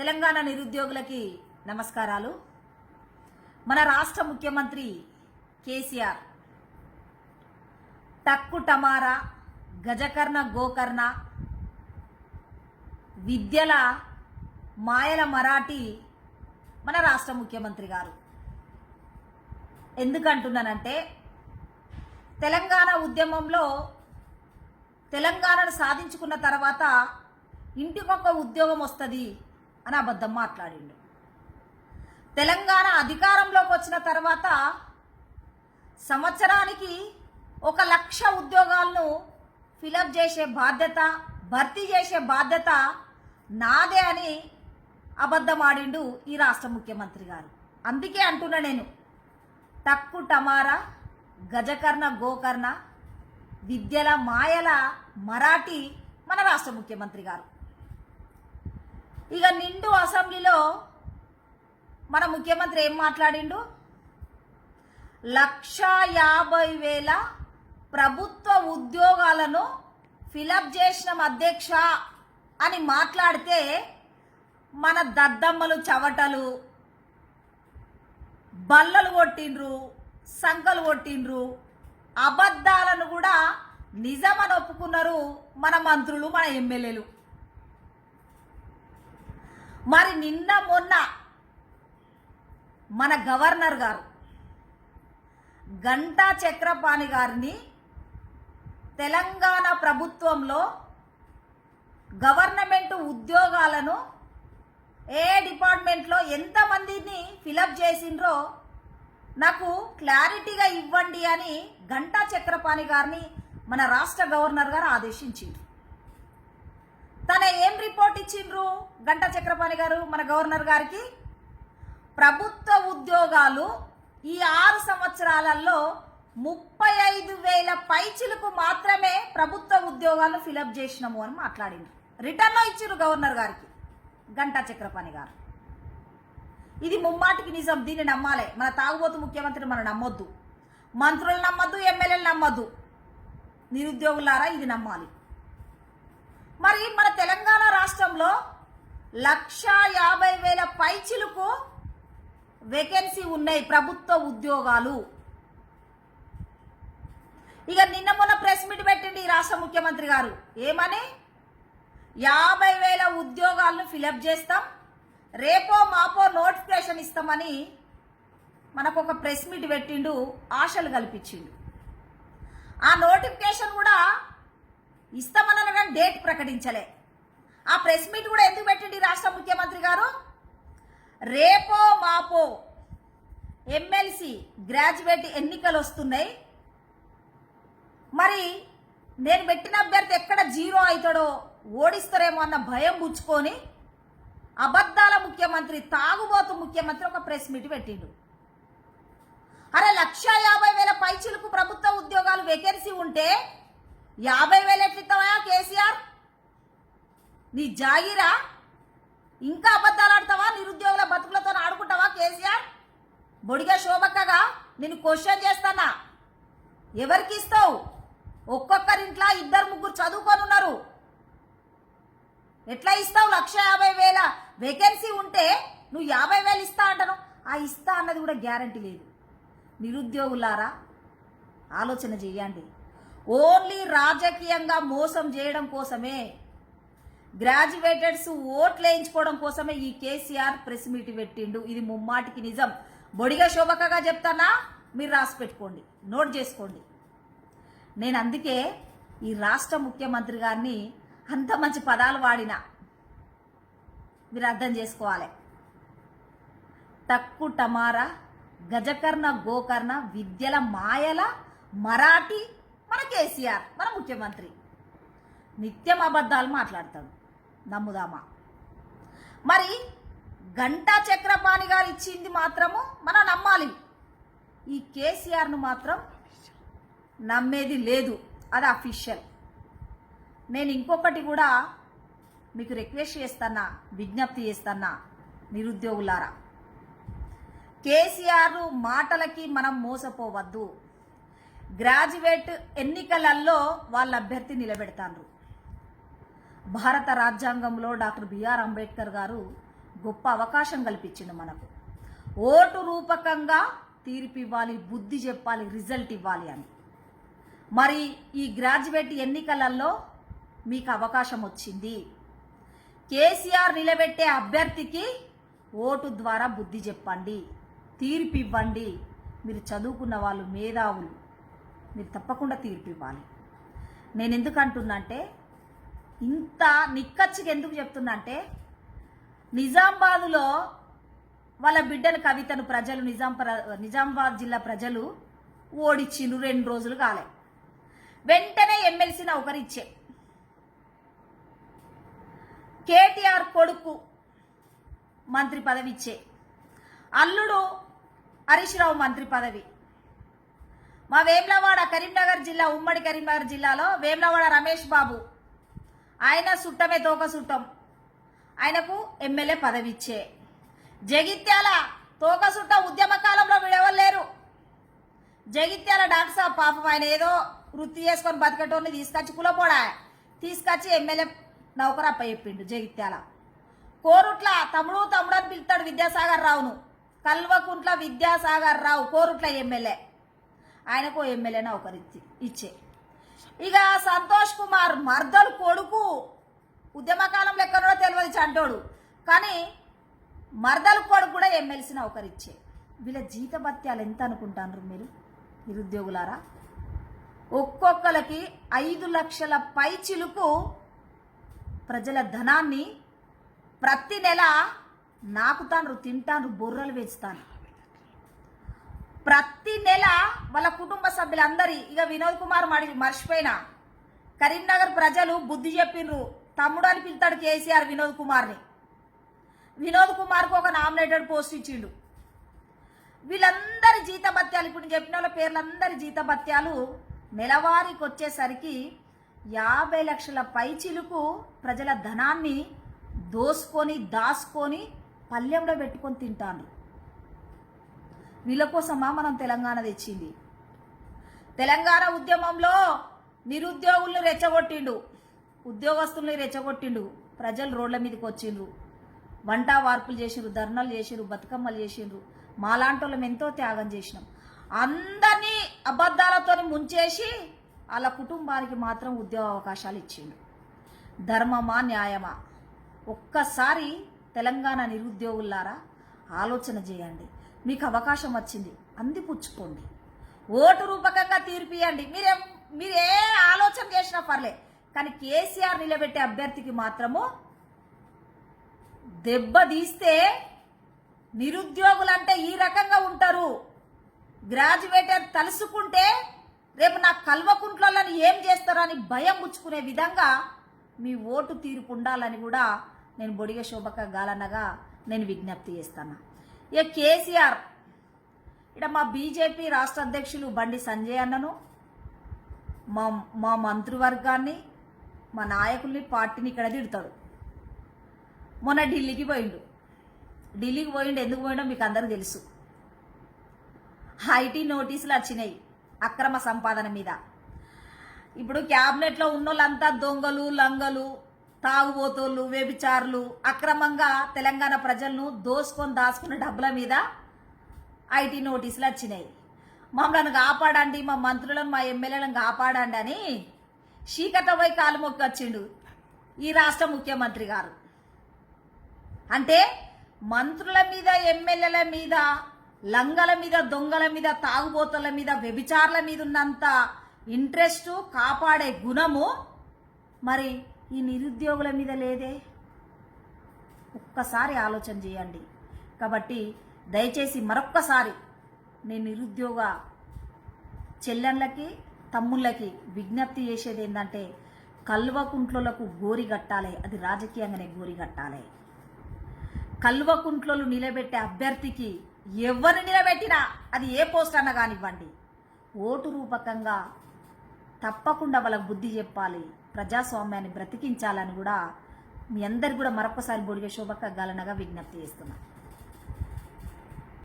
తెలంగాణ నిరుద్యోగులకి నమస్కారాలు. మన రాష్ట్ర ముఖ్యమంత్రి కేసీఆర్ టక్కు టమారా గజకర్ణ గోకర్ణ విద్యల మాయల మరాఠీ మన రాష్ట్ర ముఖ్యమంత్రి గారు. ఎందుకంటున్నానంటే తెలంగాణ ఉద్యమంలో తెలంగాణను సాధించుకున్న తర్వాత ఇంటికొక ఉద్యోగం వస్తుంది. అని అబద్ధం మాట్లాడిండు. తెలంగాణ అధికారంలోకి వచ్చిన తర్వాత సంవత్సరానికి ఒక లక్ష ఉద్యోగాలను ఫిలప్ చేసే బాధ్యత భర్తీ చేసే బాధ్యత నాదే అని అబద్ధమాడిండు ఈ రాష్ట్ర ముఖ్యమంత్రి గారు. అందుకే అంటున్నా నేను టక్కు టమారా గజకర్ణ గోకర్ణ విద్యల మాయల మరాఠీ మన రాష్ట్ర ముఖ్యమంత్రి గారు. ఇక నిండు అసెంబ్లీలో మన ముఖ్యమంత్రి ఏం మాట్లాడిండు? లక్ష యాభై వేల ప్రభుత్వ ఉద్యోగాలను ఫిలప్ చేసిన అధ్యక్ష అని మాట్లాడితే మన దద్దమ్మలు చవటలు బల్లలు కొట్టిండ్రు సంకలు కొట్టిండ్రు అబద్ధాలను కూడా నిజమని ఒప్పుకున్నారు మన మంత్రులు మన ఎమ్మెల్యేలు. మరి నిన్న మొన్న మన గవర్నర్ గారు గంటా చక్రపాణి గారిని తెలంగాణ ప్రభుత్వంలో గవర్నమెంట్ ఉద్యోగాలను ఏ డిపార్ట్మెంట్లో ఎంతమందిని ఫిలప్ చేసిండ్రో నాకు క్లారిటీగా ఇవ్వండి అని గంటా చక్రపాణి గారిని మన రాష్ట్ర గవర్నర్ గారు ఆదేశించింది తన ఏం రిపోర్ట్ ఇచ్చిండ్రు? గంటా చక్రపాణి గారు మన గవర్నర్ గారికి? ప్రభుత్వ ఉద్యోగాలు ఈ ఆరు సంవత్సరాలలో ముప్పై ఐదు వేల పైచిలకు మాత్రమే ప్రభుత్వ ఉద్యోగాలు ఫిలప్ చేసినాము అని మాట్లాడింది. రిటర్న్లో ఇచ్చిండ్రు గవర్నర్ గారికి గంటా చక్రపాణి గారు. ఇది ముమ్మాటికి నిజం దీన్ని నమ్మాలి. మన తాగుబోతు ముఖ్యమంత్రిని మనం నమ్మొద్దు. మంత్రులు నమ్మద్దు ఎమ్మెల్యేలు నమ్మద్దు. నిరుద్యోగులారా ఇది నమ్మాలి. రాష్ట్రంలో లక్ష యాభై వేల పైచిలకు వేకెన్సీ ఉన్నాయి ప్రభుత్వ ఉద్యోగాలు. ఇక నిన్న మొన్న ప్రెస్ మీట్ పెట్టింది ఈ రాష్ట్ర ముఖ్యమంత్రి గారు. ఏమని? యాభై వేల ఉద్యోగాలను ఫిలప్ చేస్తాం రేపో మాపో నోటిఫికేషన్ ఇస్తామని మనకు ఒక ప్రెస్ మీట్ పెట్టిండు ఆశలు కల్పించిండు. ఆ నోటిఫికేషన్ కూడా ఇస్తామన్న కానీ డేట్ ప్రకటించలే. ఆ ప్రెస్ మీట్ కూడా ఎందుకు పెట్టిండు రాష్ట్ర ముఖ్యమంత్రి గారు? రేపో మాపో ఎమ్మెల్సీ గ్రాడ్యుయేట్ ఎన్నికలు వస్తున్నాయి. మరి నేను పెట్టిన అభ్యర్థి ఎక్కడ జీరో అవుతాడో ఓడిస్తారేమో అన్న భయం పుచ్చుకొని అబద్ధాల ముఖ్యమంత్రి తాగుబోతు ముఖ్యమంత్రి ఒక ప్రెస్ మీట్ పెట్టిండు. అరే లక్ష యాభై వేల పైచులకు ప్రభుత్వ ఉద్యోగాలు వేకెన్సీ ఉంటే యాభై వేలు ఎట్లిస్తావా కేసీఆర్? నీ జాగిరా? ఇంకా అబద్ధాలు ఆడతావా? నిరుద్యోగుల బతుకులతో ఆడుకుంటావా కేసీఆర్? బొడిగా శోభక్కగా నేను క్వశ్చన్ చేస్తానా? ఎవరికి ఇస్తావు? ఒక్కొక్కరింట్లో ఇద్దరు ముగ్గురు చదువుకొని ఉన్నారు. ఎట్లా ఇస్తావు? లక్ష యాభై వేల వేకెన్సీ ఉంటే నువ్వు యాభై వేలు ఇస్తా అంటాను. ఆ ఇస్తా అన్నది కూడా గ్యారంటీ లేదు. నిరుద్యోగులారా ఆలోచన చెయ్యండి. ఓన్లీ రాజకీయంగా మోసం చేయడం కోసమే గ్రాడ్యుయేటెడ్స్ ఓట్లు వేయించుకోవడం కోసమే ఈ కేసీఆర్ ప్రెస్ మీట్ పెట్టిండు. ఇది ముమ్మాటికి నిజం. బొడిగా శోభకగా చెప్తానా? మీరు రాసి పెట్టుకోండి. నోట్ చేసుకోండి. నేను అందుకే ఈ రాష్ట్ర ముఖ్యమంత్రి గారిని అంత మంచి పదాలు వాడిన. మీరు అర్థం చేసుకోవాలి. టక్కు టమారా గజకర్ణ గోకర్ణ విద్యల మాయల మరాఠీ మన కేసీఆర్ మన ముఖ్యమంత్రి. నిత్యం అబద్ధాలు మాట్లాడతాడు. నమ్ముదామా? మరి గంటా చక్రపాణి గారు ఇచ్చింది మాత్రము మనం నమ్మాలి. ఈ కేసీఆర్ను మాత్రం నమ్మేది లేదు. అది అఫీషియల్ నేను ఇంకొకటి కూడా మీకు రిక్వెస్ట్ చేస్తానా విజ్ఞప్తి చేస్తానా నిరుద్యోగులారా? కేసీఆర్ మాటలకి మనం మోసపోవద్దు. గ్రాడ్యుయేట్ ఎన్నికలలో వాళ్ళ అభ్యర్థి నిలబెడతాను భారత రాజ్యాంగంలో డాక్టర్ బిఆర్ అంబేద్కర్ గారు గొప్ప అవకాశం కల్పించిండు మనకు. ఓటు రూపకంగా తీర్పు ఇవ్వాలి బుద్ధి చెప్పాలి రిజల్ట్ ఇవ్వాలి అని. మరి ఈ గ్రాడ్యుయేట్ ఎన్నికలలో మీకు అవకాశం వచ్చింది. కేసీఆర్ నిలబెట్టే అభ్యర్థికి ఓటు ద్వారా బుద్ధి చెప్పండి తీర్పు ఇవ్వండి మీరు చదువుకున్న వాళ్ళు మేధావులు మీరు తప్పకుండా తీర్పు ఇవ్వాలి నేను ఎందుకు అంటున్నా అంటే ఇంత నిక్కచ్చిగా ఎందుకు చెప్తున్నా అంటే నిజామాబాదులో వాళ్ళ బిడ్డల కవితను ప్రజలు నిజాం నిజామాబాద్ జిల్లా ప్రజలు ఓడిచ్చిండ్రు రెండు రోజులు కాలే. వెంటనే ఎమ్మెల్సీ నౌకరిచ్చే కేటీఆర్ కొడుకు మంత్రి పదవి ఇచ్చే అల్లుడు హరీష్ రావు మంత్రి పదవి. మా వేమ్లవాడ కరీంనగర్ జిల్లా ఉమ్మడి కరీంనగర్ జిల్లాలో వేమ్లవాడ రమేష్ బాబు ఆయన సుట్టమే తోక సుట్టం. ఆయనకు ఎమ్మెల్యే పదవి ఇచ్చే జగిత్యాల తోక సుట్ట ఉద్యమ కాలంలో విడవలేరు. జగిత్యాల డాక్టర్ సాబ్ పాపం. ఆయన ఏదో వృత్తి చేసుకొని బతికటోని తీసుకొచ్చి కులపోడా? తీసుకొచ్చి ఎమ్మెల్యే నౌకరు అప్ప చెప్పిండు జగిత్యాల. కోరుట్ల తమ్ముడు తమ్ముడు అని పిలుస్తాడు విద్యాసాగర్ రావును. కల్వకుంట్ల విద్యాసాగర్ రావు కోరుట్ల ఎమ్మెల్యే. ఆయనకు ఎమ్మెల్యే నౌకరు ఇచ్చే. ఇక సంతోష్ కుమార్ మర్దలు కొడుకు ఉద్యమకాలంలో లెక్కనో తెలియదు చంటోడు. కానీ మరదలు కొడుకు కూడా ఎమ్మెల్సీ నౌకరిచ్చే వీళ్ళ జీతభత్యాలు ఎంత అనుకుంటారు మీరు? నిరుద్యోగులారా? ఒక్కొక్కరికి ఐదు లక్షల పైచిలుకు ప్రజల ధనాన్ని ప్రతి నెల నాకుతాను తింటాను బొర్రలు వేస్తాను. ప్రతి నెల వాళ్ళ కుటుంబ సభ్యులందరి ఇక వినోద్ కుమార్ మరి మర్చిపోయినా. కరీంనగర్ ప్రజలు బుద్ధి చెప్పిండ్రు తమ్ముడు అని పిలుతాడు కేసీఆర్ వినోద్ కుమార్ని. వినోద్ కుమార్కు ఒక నామినేటెడ్ పోస్ట్ ఇచ్చిండు. వీళ్ళందరి జీతభత్యాలు ఇప్పుడు నేను చెప్పిన వాళ్ళ పేర్లందరి జీతభత్యాలు నెలవారీకి వచ్చేసరికి యాభై లక్షల పైచిలుకు ప్రజల ధనాన్ని దోసుకొని దాసుకొని పల్లెంలో పెట్టుకొని తింటాను వీళ్ళ కోసమా మనం తెలంగాణ తెచ్చింది? తెలంగాణ ఉద్యమంలో నిరుద్యోగులను రెచ్చగొట్టిండు. ఉద్యోగస్తుల్ని రెచ్చగొట్టిండు. ప్రజలు రోడ్ల మీదకి వచ్చిండ్రు. వంట వార్పులు చేసిండ్రు ధర్నాలు చేసిండ్రు బతుకమ్మలు చేసిండ్రు. మాలాంటి వాళ్ళం ఎంతో త్యాగం చేసినాం. అందరినీ అబద్ధాలతో ముంచేసి వాళ్ళ కుటుంబానికి మాత్రం ఉద్యోగ అవకాశాలు ఇచ్చిండు ధర్మమా న్యాయమా? ఒక్కసారి తెలంగాణ నిరుద్యోగులారా ఆలోచన చేయండి. మీకు అవకాశం వచ్చింది అందిపుచ్చుకోండి ఓటు రూపకంగా తీర్పియండి. మీరే మీరు ఏ ఆలోచన చేసినా పర్లే. కానీ కేసీఆర్ నిలబెట్టే అభ్యర్థికి మాత్రము దెబ్బతీస్తే నిరుద్యోగులు నిరుద్యోగులంటే ఈ రకంగా ఉంటారు. గ్రాడ్యుయేటర్ తలుసుకుంటే రేపు నా కల్వకుంట్లని ఏం చేస్తారో అని భయం ముచ్చుకునే విధంగా మీ ఓటు తీర్పు ఉండాలని కూడా నేను బొడిగ శోభక గాలనగా నేను విజ్ఞప్తి చేస్తాను. ఇక కేసీఆర్ ఇక మా బీజేపీ రాష్ట్ర అధ్యక్షులు బండి సంజయ్ అన్నను మా మా మంత్రివర్గాన్ని మా నాయకుల్ని పార్టీని ఇక్కడ తిడతాడు మొన్న ఢిల్లీకి పోయిండు. ఢిల్లీకి పోయిండు ఎందుకు పోయిండో మీకు అందరికీ తెలుసు. ఐటీ నోటీసులు వచ్చినాయి అక్రమ సంపాదన మీద. ఇప్పుడు క్యాబినెట్లో ఉన్న వాళ్ళంతా దొంగలు లంగలు తాగుబోతోళ్ళు వ్యభిచారులు అక్రమంగా తెలంగాణ ప్రజలను దోసుకొని దాచుకున్న డబ్బుల మీద ఐటీ నోటీసులు వచ్చినాయి. మమ్మల్ని కాపాడండి మా మంత్రులను మా ఎమ్మెల్యేలను కాపాడండి అని చీకట పోయి కాలు మొక్కి వచ్చిండు ఈ రాష్ట్ర ముఖ్యమంత్రి గారు. అంటే మంత్రుల మీద ఎమ్మెల్యేల మీద లంగల మీద దొంగల మీద తాగుబోతుల మీద వ్యభిచారుల మీద ఉన్నంత ఇంట్రెస్ట్ కాపాడే గుణము మరి ఈ నిరుద్యోగుల మీద లేదే? ఒక్కసారి ఆలోచన చేయండి. కాబట్టి దయచేసి మరొక్కసారి నేను నిరుద్యోగ చెల్లెళ్ళకి తమ్ముళ్ళకి విజ్ఞప్తి చేసేది ఏంటంటే కల్వకుంట్లకు గోరి కట్టాలి అది రాజకీయంగానే గోరి కట్టాలి. కల్వకుంట్లలు నిలబెట్టే అభ్యర్థికి ఎవరిని నిలబెట్టినా అది ఏ పోస్ట్ అన్న కానివ్వండి. ఓటు రూపకంగా తప్పకుండా వాళ్ళకు బుద్ధి చెప్పాలి ప్రజాస్వామ్యాన్ని బ్రతికించాలని కూడా మీ అందరు కూడా మరొకసారి బొడిగే శోభక్క గాలనగా విజ్ఞప్తి చేస్తున్నాను